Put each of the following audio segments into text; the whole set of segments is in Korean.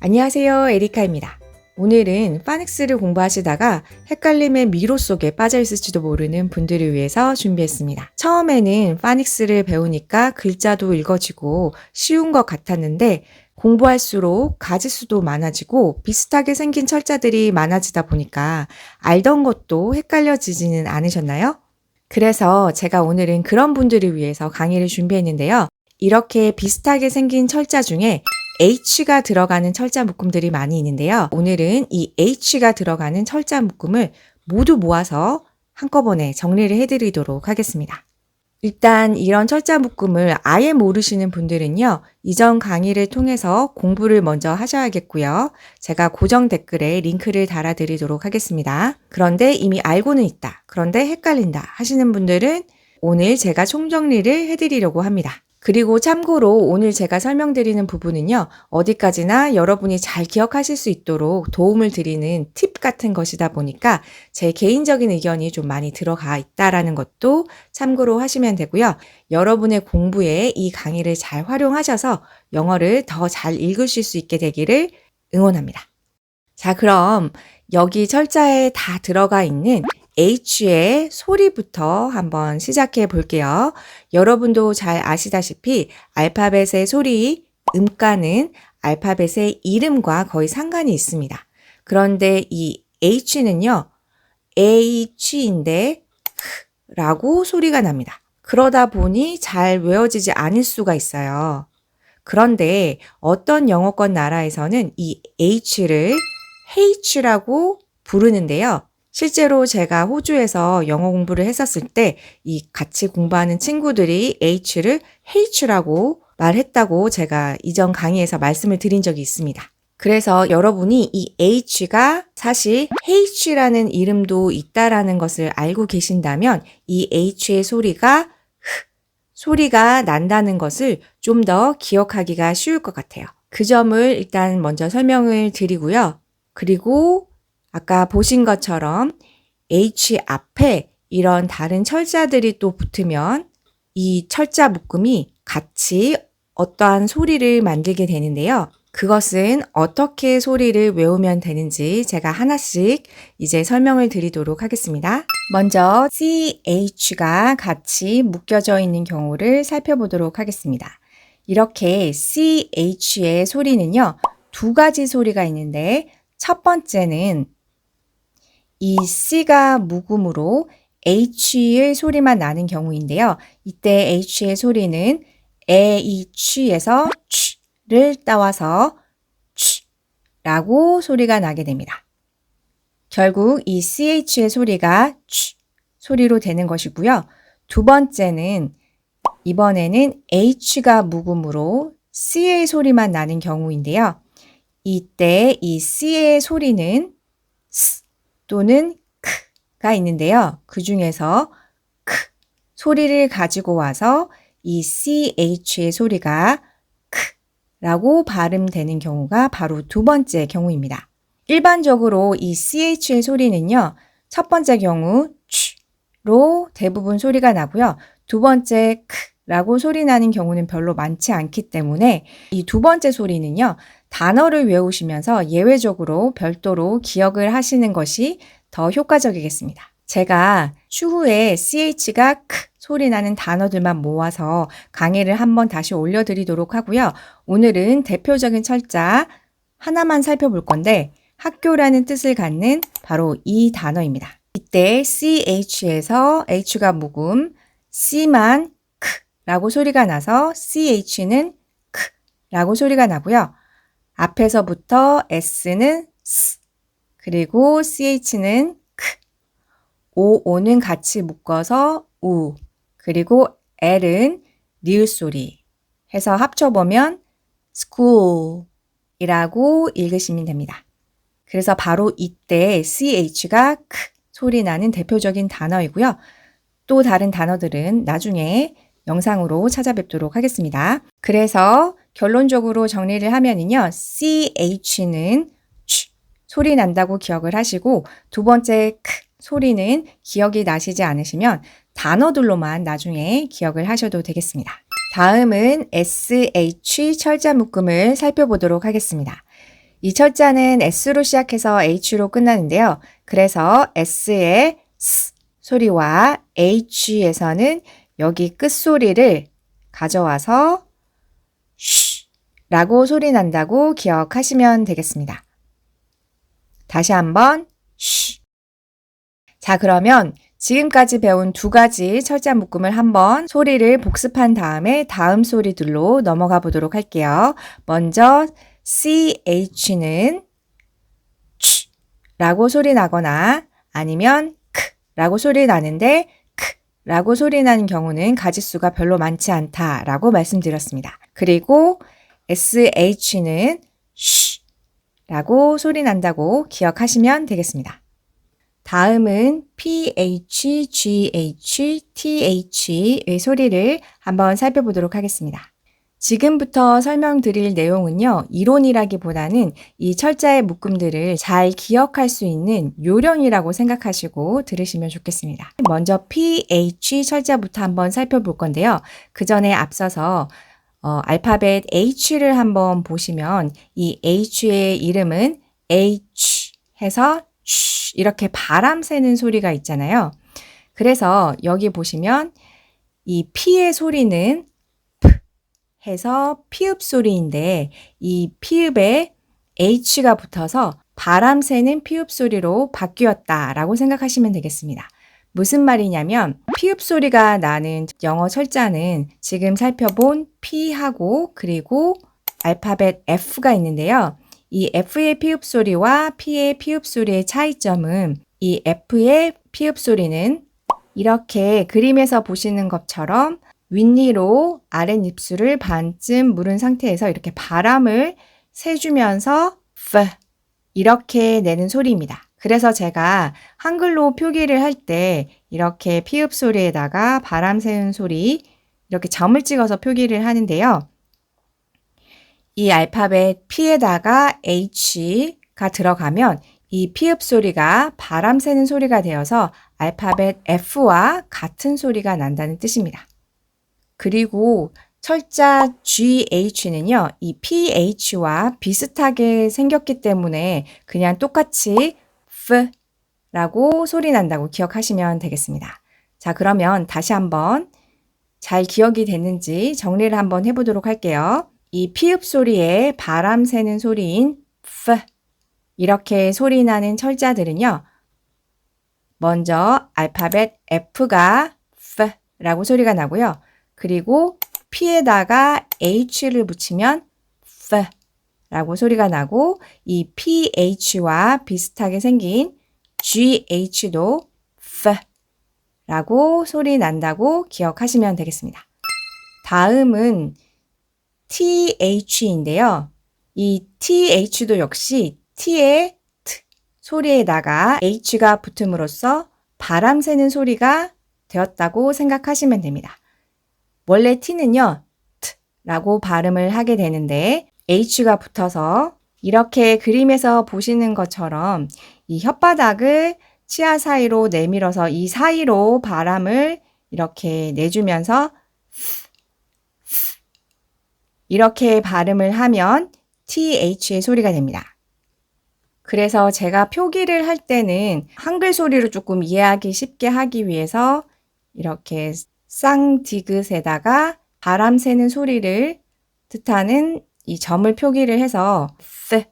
안녕하세요. 에리카입니다. 오늘은 파닉스를 공부하시다가 헷갈림의 미로 속에 빠져 있을지도 모르는 분들을 위해서 준비했습니다. 처음에는 파닉스를 배우니까 글자도 읽어지고 쉬운 것 같았는데 공부할수록 가지수도 많아지고 비슷하게 생긴 철자들이 많아지다 보니까 알던 것도 헷갈려지지는 않으셨나요? 그래서 제가 오늘은 그런 분들을 위해서 강의를 준비했는데요. 이렇게 비슷하게 생긴 철자 중에 H가 들어가는 철자 묶음들이 많이 있는데요. 오늘은 이 H가 들어가는 철자 묶음을 모두 모아서 한꺼번에 정리를 해드리도록 하겠습니다. 일단 이런 철자 묶음을 아예 모르시는 분들은요, 이전 강의를 통해서 공부를 먼저 하셔야겠고요. 제가 고정 댓글에 링크를 달아드리도록 하겠습니다. 그런데 이미 알고는 있다. 그런데 헷갈린다 하시는 분들은 오늘 제가 총정리를 해드리려고 합니다. 그리고 참고로 오늘 제가 설명드리는 부분은요, 어디까지나 여러분이 잘 기억하실 수 있도록 도움을 드리는 팁 같은 것이다 보니까 제 개인적인 의견이 좀 많이 들어가 있다라는 것도 참고로 하시면 되고요. 여러분의 공부에 이 강의를 잘 활용하셔서 영어를 더 잘 읽으실 수 있게 되기를 응원합니다. 자, 그럼 여기 철자에 다 들어가 있는 H의 소리부터 한번 시작해 볼게요. 여러분도 잘 아시다시피 알파벳의 소리, 음가는 알파벳의 이름과 거의 상관이 있습니다. 그런데 이 H는요, H인데, 라고 소리가 납니다. 그러다 보니 잘 외워지지 않을 수가 있어요. 그런데 어떤 영어권 나라에서는 이 H를 H라고 부르는데요. 실제로 제가 호주에서 영어 공부를 했었을 때 이 같이 공부하는 친구들이 H를 H라고 말했다고 제가 이전 강의에서 말씀을 드린 적이 있습니다. 그래서 여러분이 이 H가 사실 H라는 이름도 있다라는 것을 알고 계신다면 이 H의 소리가 흐 소리가 난다는 것을 좀 더 기억하기가 쉬울 것 같아요. 그 점을 일단 먼저 설명을 드리고요. 그리고 아까 보신 것처럼 H 앞에 이런 다른 철자들이 또 붙으면 이 철자 묶음이 같이 어떠한 소리를 만들게 되는데요. 그것은 어떻게 소리를 외우면 되는지 제가 하나씩 이제 설명을 드리도록 하겠습니다. 먼저 CH가 같이 묶여져 있는 경우를 살펴보도록 하겠습니다. 이렇게 CH의 소리는요, 두 가지 소리가 있는데, 첫 번째는 이 C가 묵음으로 H의 소리만 나는 경우인데요. 이때 H의 소리는 H에서 를 따와서 라고 소리가 나게 됩니다. 결국 이 CH의 소리가 소리로 되는 것이고요. 두 번째는 이번에는 H가 묵음으로 C의 소리만 나는 경우인데요. 이때 이 C의 소리는 스 또는 크가 있는데요. 그 중에서 크 소리를 가지고 와서 이 CH의 소리가 크라고 발음되는 경우가 바로 두 번째 경우입니다. 일반적으로 이 CH의 소리는요. 첫 번째 경우 로 대부분 소리가 나고요. 두 번째 크 라고 소리 나는 경우는 별로 많지 않기 때문에 이 두 번째 소리는요. 단어를 외우시면서 예외적으로 별도로 기억을 하시는 것이 더 효과적이겠습니다. 제가 추후에 CH가 크 소리 나는 단어들만 모아서 강의를 한번 다시 올려드리도록 하고요. 오늘은 대표적인 철자 하나만 살펴볼 건데 학교라는 뜻을 갖는 바로 이 단어입니다. 이때 CH에서 H가 묵음, C만 크 라고 소리가 나서 CH는 크 라고 소리가 나고요. 앞에서부터 S는 스, 그리고 CH는 크, O, O는 같이 묶어서 우, 그리고 L은 리을 소리 해서 합쳐보면 school 이라고 읽으시면 됩니다. 그래서 바로 이때 CH가 크 소리 나는 대표적인 단어이고요. 또 다른 단어들은 나중에 영상으로 찾아뵙도록 하겠습니다. 그래서 결론적으로 정리를 하면은요. CH는 취 소리 난다고 기억을 하시고 두 번째 크 소리는 기억이 나시지 않으시면 단어들로만 나중에 기억을 하셔도 되겠습니다. 다음은 SH 철자 묶음을 살펴보도록 하겠습니다. 이 철자는 S로 시작해서 H로 끝나는데요. 그래서 S의 S 소리와 H에서는 여기 끝소리를 가져와서 쉬 라고 소리 난다고 기억하시면 되겠습니다. 다시 한번 쉬. 자, 그러면 지금까지 배운 두 가지 철자 묶음을 한번 소리를 복습한 다음에 다음 소리들로 넘어가 보도록 할게요. 먼저 CH는 치 라고 소리 나거나 아니면 크 라고 소리 나는데 크 라고 소리 나는 경우는 가지수가 별로 많지 않다 라고 말씀드렸습니다. 그리고 SH는 쉬 라고 소리 난다고 기억하시면 되겠습니다. 다음은 PH, GH, TH의 소리를 한번 살펴보도록 하겠습니다. 지금부터 설명드릴 내용은요, 이론이라기보다는 이 철자의 묶음들을 잘 기억할 수 있는 요령이라고 생각하시고 들으시면 좋겠습니다. 먼저 PH 철자부터 한번 살펴볼 건데요. 그 전에 앞서서 어, 알파벳 H를 한번 보시면 이 H의 이름은 H 해서 쉬 이렇게 바람 새는 소리가 있잖아요. 그래서 여기 보시면 이 P의 소리는 해서 피읍 소리인데 이 피읍에 H가 붙어서 바람 새는 피읍 소리로 바뀌었다 라고 생각하시면 되겠습니다. 무슨 말이냐면 피읍 소리가 나는 영어 철자는 지금 살펴본 P하고 그리고 알파벳 F가 있는데요. 이 F의 피읍 소리와 P의 피읍 소리의 차이점은 이 F의 피읍 소리는 이렇게 그림에서 보시는 것처럼 윗니로 아랫입술을 반쯤 물은 상태에서 이렇게 바람을 세주면서 F 이렇게 내는 소리입니다. 그래서 제가 한글로 표기를 할 때 이렇게 피읍 소리에다가 바람 새는 소리 이렇게 점을 찍어서 표기를 하는데요. 이 알파벳 P에다가 H가 들어가면 이 피읍 소리가 바람 새는 소리가 되어서 알파벳 F와 같은 소리가 난다는 뜻입니다. 그리고 철자 GH는요, 이 PH와 비슷하게 생겼기 때문에 그냥 똑같이 F 라고 소리 난다고 기억하시면 되겠습니다. 자, 그러면 다시 한번 잘 기억이 됐는지 정리를 한번 해보도록 할게요. 이 피읍 소리에 바람 새는 소리인 F 이렇게 소리 나는 철자들은요. 먼저 알파벳 F가 F라고 소리가 나고요. 그리고 P에다가 H를 붙이면 F라고 소리가 나고 이 PH와 비슷하게 생긴 GH도 F라고 소리 난다고 기억하시면 되겠습니다. 다음은 TH인데요. 이 TH도 역시 T의 T 소리에다가 H가 붙음으로써 바람 새는 소리가 되었다고 생각하시면 됩니다. 원래 T는요, T라고 발음을 하게 되는데 H가 붙어서 이렇게 그림에서 보시는 것처럼 이 혓바닥을 치아 사이로 내밀어서 이 사이로 바람을 이렇게 내주면서 이렇게 발음을 하면 TH의 소리가 됩니다. 그래서 제가 표기를 할 때는 한글 소리로 조금 이해하기 쉽게 하기 위해서 이렇게 쌍디귿에다가 바람 새는 소리를 뜻하는 이 점을 표기를 해서 스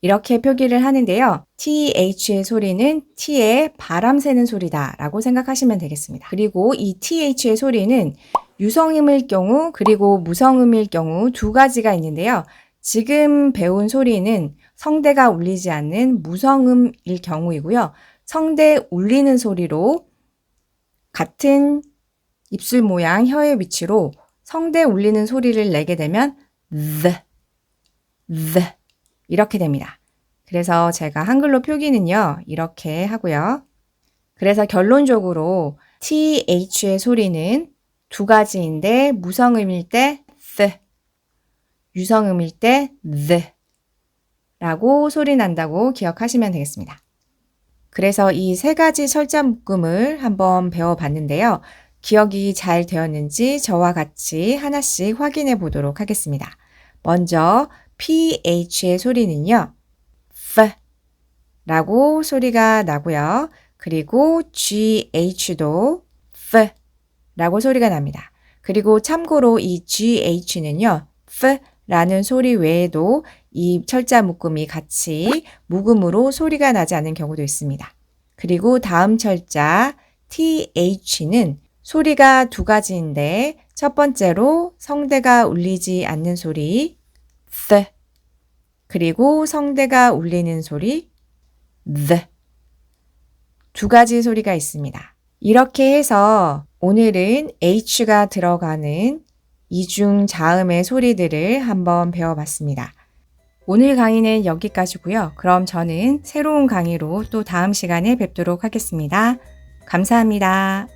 이렇게 표기를 하는데요. TH의 소리는 T의 바람 새는 소리다 라고 생각하시면 되겠습니다. 그리고 이 TH의 소리는 유성음일 경우 그리고 무성음일 경우 두 가지가 있는데요. 지금 배운 소리는 성대가 울리지 않는 무성음일 경우이고요. 성대 울리는 소리로 같은 입술 모양 혀의 위치로 성대 울리는 소리를 내게 되면 the, the 이렇게 됩니다. 그래서 제가 한글로 표기는요. 이렇게 하고요. 그래서 결론적으로 TH의 소리는 두 가지인데 무성음일 때 th, 유성음일 때 the 라고 소리 난다고 기억하시면 되겠습니다. 그래서 이 세 가지 철자 묶음을 한번 배워봤는데요. 기억이 잘 되었는지 저와 같이 하나씩 확인해 보도록 하겠습니다. 먼저 ph의 소리는요. f 라고 소리가 나고요. 그리고 gh도 f 라고 소리가 납니다. 그리고 참고로 이 gh는요. f 라는 소리 외에도 이 철자 묶음이 같이 묵음으로 소리가 나지 않는 경우도 있습니다. 그리고 다음 철자 th는 소리가 두 가지인데 첫 번째로 성대가 울리지 않는 소리 th 그리고 성대가 울리는 소리 the 두 가지 소리가 있습니다. 이렇게 해서 오늘은 h가 들어가는 이중 자음의 소리들을 한번 배워봤습니다. 오늘 강의는 여기까지고요. 그럼 저는 새로운 강의로 또 다음 시간에 뵙도록 하겠습니다. 감사합니다.